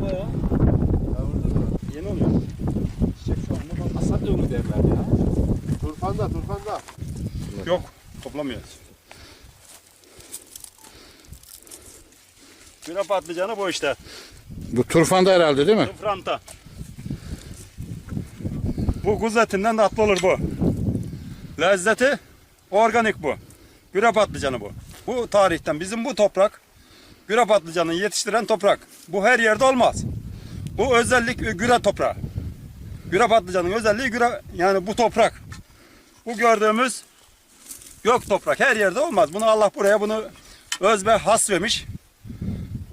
bu ya. Yeni oluyor. Çiçek şu anda bak. Asat mu derler ya. Turfanda, turfanda. Yok toplamıyoruz. Güne patlıcanı bu işte. Bu turfanda herhalde değil mi? Franta. Bu kuzu etinden tatlı olur bu. Lezzeti organik bu. Güre patlıcanı bu. Bu tarihten bizim bu toprak güre patlıcanını yetiştiren toprak. Bu her yerde olmaz. Bu özellik güre toprağı. Güre patlıcanın özelliği güre yani bu toprak. Bu gördüğümüz yok toprak her yerde olmaz. Bunu Allah buraya bunu öz ve has vermiş.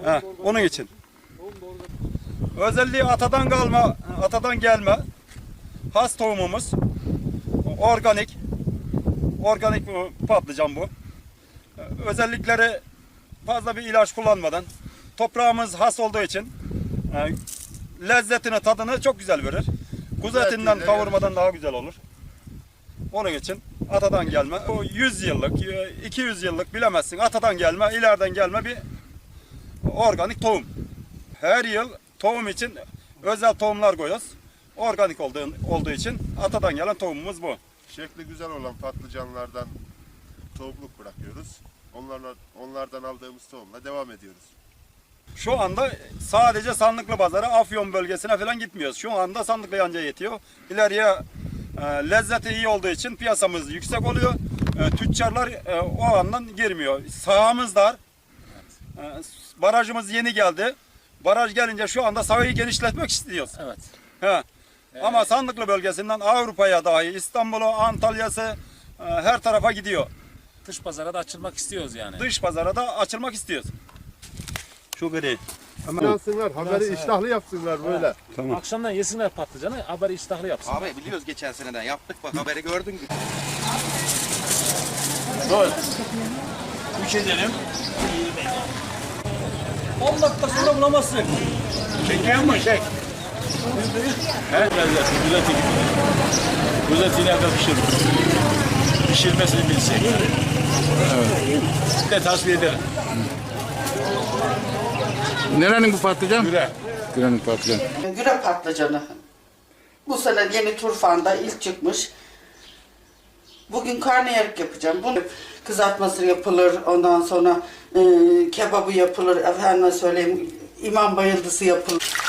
Ha, onun için. Özelliği atadan kalma, atadan gelme has tohumumuz. Organik. Organik patlıcan bu. Özellikleri fazla bir ilaç kullanmadan toprağımız has olduğu için e, lezzetini, tadını çok güzel verir. Kuzu etinden kavurmadan daha güzel olur. Onun için atadan gelme. O 100 yıllık, 200 yıllık bilemezsin. Atadan gelme, ileriden gelme bir organik tohum. Her yıl tohum için özel tohumlar koyuyoruz. Organik olduğu, olduğu için atadan gelen tohumumuz bu. Şekli güzel olan patlıcanlardan tohumluk bırakıyoruz. Onlarla, onlardan aldığımız tohumla devam ediyoruz. Şu anda sadece Sandıklı Pazarı, Afyon bölgesine falan gitmiyoruz. Şu anda Sandıklı yanca yetiyor. İleriye e, lezzeti iyi olduğu için piyasamız yüksek oluyor. E, tüccarlar e, o andan girmiyor. Sahamız dar. E, barajımız yeni geldi. Baraj gelince şu anda sahayı genişletmek istiyoruz. Evet. He. Ama Sandıklı bölgesinden Avrupa'ya dahi İstanbul'u, Antalya'sı e, her tarafa gidiyor. Dış pazara da açılmak istiyoruz yani. Dış pazara da açılmak istiyoruz. Şu gri. Yansınlar, haberi iştahlı yapsınlar böyle. Akşamdan yesinler patlıcanı, haberi iştahlı yapsın. Abi biliyoruz geçen seneden yaptık bak haberi gördün mü? Üç edelim. 10 dakika sonra bulamazsın. Çekiyor mu çek? Her lezzeti, güzeti gibi. Güzeti nerede pişirir? Pişirmesini bilsek. Evet. De tasfiye edelim. Nerenin bu patlıcan? Güre. Gürenin patlıcan. Güre patlıcanı. Bu sene yeni turfanda ilk çıkmış. Bugün karnıyarık yapacağım. Bunu kızartması yapılır, ondan sonra e, kebabı yapılır, efendime söyleyeyim imam bayıldısı yapılır.